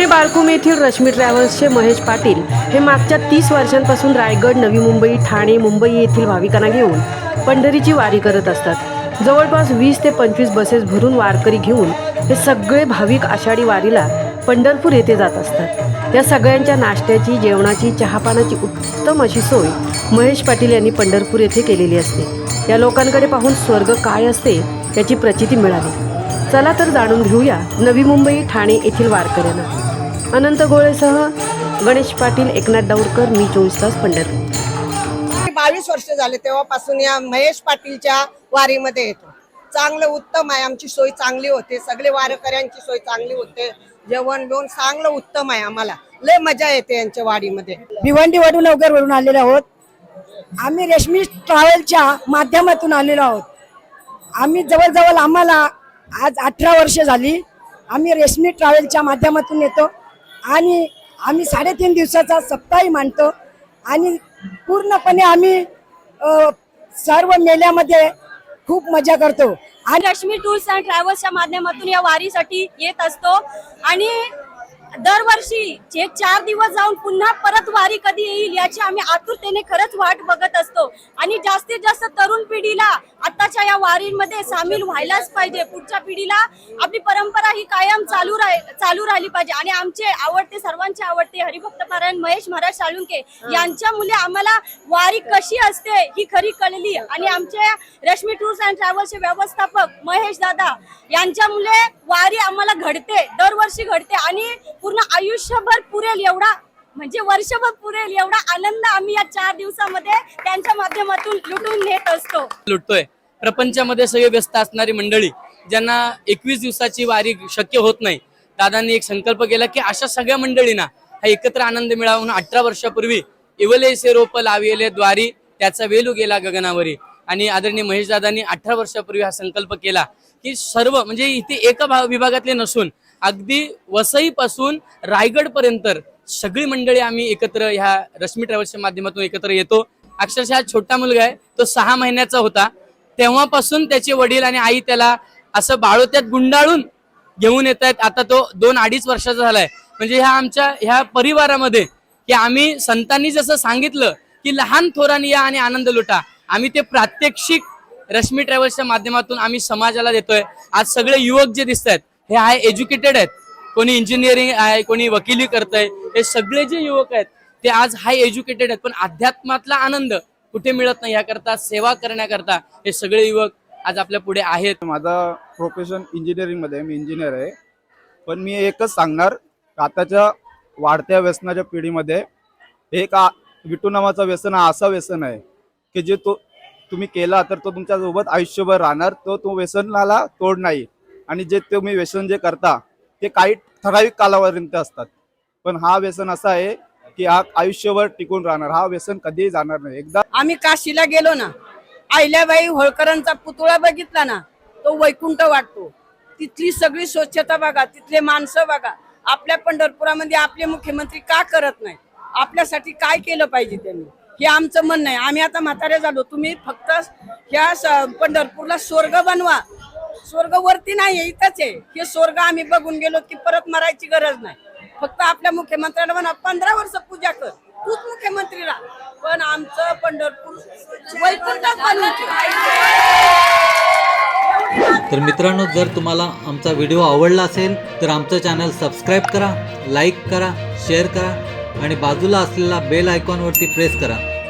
पुणे बाळकुम येथील रश्मी ट्रॅव्हल्सचे महेश पाटील हे मागच्या तीस वर्षांपासून रायगड नवी मुंबई ठाणे मुंबई येथील भाविकांना घेऊन पंढरीची वारी करत असतात. जवळपास वीस ते पंचवीस बसेस भरून वारकरी घेऊन हे सगळे भाविक आषाढी वारीला पंढरपूर येथे जात असतात. या सगळ्यांच्या नाश्त्याची जेवणाची चहापानाची उत्तम अशी सोय महेश पाटील यांनी पंढरपूर येथे केलेली असते. या लोकांकडे पाहून स्वर्ग काय असते याची प्रचिती मिळाली. चला तर जाणून घेऊया नवी मुंबई ठाणे येथील वारकऱ्यांना. अनंत गोळेसह गणेश पाटील एकनाथ डाऊरकर मी चोवीस तास पंढरपूर बावीस वर्ष झाले तेव्हापासून या महेश पाटीलच्या वारीमध्ये येतो. चांगलं उत्तम आहे. आमची सोय चांगली होते. सगळे वारकऱ्यांची सोय चांगली होते. जेवण बिवण चांगलं उत्तम आहे आम्हाला. लय मजा येते यांच्या वारीमध्ये. भिवंडी वडून नवकर वरून आलेलो आहोत. आम्ही रेशमी ट्रॅव्हलच्या माध्यमातून आलेलो आहोत. आम्ही जवळजवळ आम्हाला आज अठरा वर्ष झाली. आम्ही रेशमी ट्रॅव्हलच्या माध्यमातून येतो. आणि आम्ही साडेतीन दिवसाचा सप्ताही मांडतो आणि पूर्णपणे आम्ही सर्व मेल्यामध्ये खूप मजा करतो. आणि लक्ष्मी टूर्स अँड ट्रॅव्हल्सच्या माध्यमातून या वारीसाठी येत असतो. आणि दरवर्षी जे चार दिवस जाऊन पुन्हा परत वारी कधी येईल याची आम्ही आतुरतेने खरंच वाट बघत असतो. आणि जास्तीत जास्त तरुण पिढीला आताच्या या वारीमध्ये सामील व्हायलाच पाहिजे. पुढच्या पिढीला आपली परंपरा ही कायम चालू राह चालू राहिली पाहिजे. आणि आमचे आवडते सर्वांचे आवडते हरिभक्त पारायण महेश महाराज साळुंके यांच्या मुले आम्हाला वारी कशी असते ही खरी कळली. आणि आमच्या रश्मी टूर्स अँड ट्रॅव्हल्सचे व्यवस्थापक महेश दादा यांच्या मुले वारी आम्हाला घडते दरवर्षी घडते आणि पूर्ण आयुष्यभर पुरेल एवढा म्हणजे वर्षभर पुरेल एवढा आनंद आम्ही या चार दिवसामध्ये त्यांच्या माध्यमातून लुटून नेत असतो. लुटतोय. प्रपंचामध्ये सगळे व्यस्त असणारी मंडळी ज्यांना एकवीस दिवसाची वारी शक्य होत नाही दादांनी एक संकल्प केला की अशा सगळ्या मंडळींना हा एकत्र आनंद मिळावा म्हणून अठरा वर्षापूर्वी इवलेसे रोप लाविले द्वारी त्याचा वेलू गेला गगनावरी. आणि आदरणीय महेश दादांनी अठरा वर्षापूर्वी हा संकल्प केला की सर्व म्हणजे इथे एका विभागातले नसून अगदी वसईपासून रायगड पर्यंत सगळी मंडळी आम्ही एकत्र ह्या रश्मी ट्रॅव्हल्सच्या माध्यमातून एकत्र येतो. अक्षरशः छोटा मुलगा आहे तो सहा महिन्याचा होता. तेव्हापासून त्याचे वडील आणि आई त्याला असं बाळोत्यात गुंडाळून घेऊन येत आहेत. आता तो दोन अडीच वर्षाचा झालाय. म्हणजे ह्या आमच्या ह्या परिवारामध्ये की आम्ही संतांनी जसं सांगितलं की लहान थोरांनी या आणि आनंद लुटा. आम्ही ते प्रात्यक्षिक रश्मी ट्रॅव्हल्सच्या माध्यमातून आम्ही समाजाला देतोय. आज सगळे युवक जे दिसत आहेत हे हाय एज्युकेटेड आहेत. कोणी इंजिनिअरिंग आहे कोणी वकिली करतंय. हे सगळे जे युवक आहेत ते आज हाय एज्युकेटेड आहेत. पण अध्यात्मातला आनंद कुठे मिळत नाही याकरता सेवा करण्याकरता हे सगळे युवक आज आपल्या पुढे आहेत. माझा प्रोफेशन इंजिनिअरिंगमध्ये मध्ये मी इंजिनियर आहे. पण मी एकच सांगणार आताच्या वाढत्या व्यसनाच्या पिढीमध्ये हे विटू नावाचं व्यसन हा असा व्यसन आहे की जे तो तुम्ही केला तर तो तुमच्यासोबत आयुष्यभर राहणार. तो तो व्यसनाला तोड नाही. आणि जे तुम्ही व्यसन जे करता ते काही ठराविक कालावर्यंत असतात. पण हा व्यसन असा आहे की हा आयुष्यभर टिकून राहणार. हा व्यसन कधीही जाणार नाही. एकदा आम्ही काशीला गेलो ना अहिल्याबाई होळकरांचा पुतळा बघितला ना तो वैकुंठ वाटतो. तिथली सगळी स्वच्छता बघा तिथले माणसं बघा. आपल्या पंढरपुरामध्ये आपले मुख्यमंत्री का करत नाही? आपल्यासाठी काय केलं पाहिजे त्यांनी? हे आमचं म्हणणं आहे. आम्ही आता म्हातारे झालो. तुम्ही फक्त ह्या स- पंढरपूरला स्वर्ग बनवा. स्वर्ग वरती नाही इथंच आहे. हे स्वर्ग आम्ही बघून गेलो की परत मरायची गरज नाही. फक्त आपल्या मुख्यमंत्र्यांना म्हणा पंधरा वर्ष पूजा कर. तूच मुख्यमंत्री राहा पण आमचं पंढरपूर वैकुंठात बनवून तर मित्रांनो जर तुम्हाला आमचा व्हिडिओ आवडला असेल तर आमचं चॅनल सबस्क्राईब करा लाईक करा शेअर करा आणि बाजूला असलेला बेल आयकॉनवरती प्रेस करा.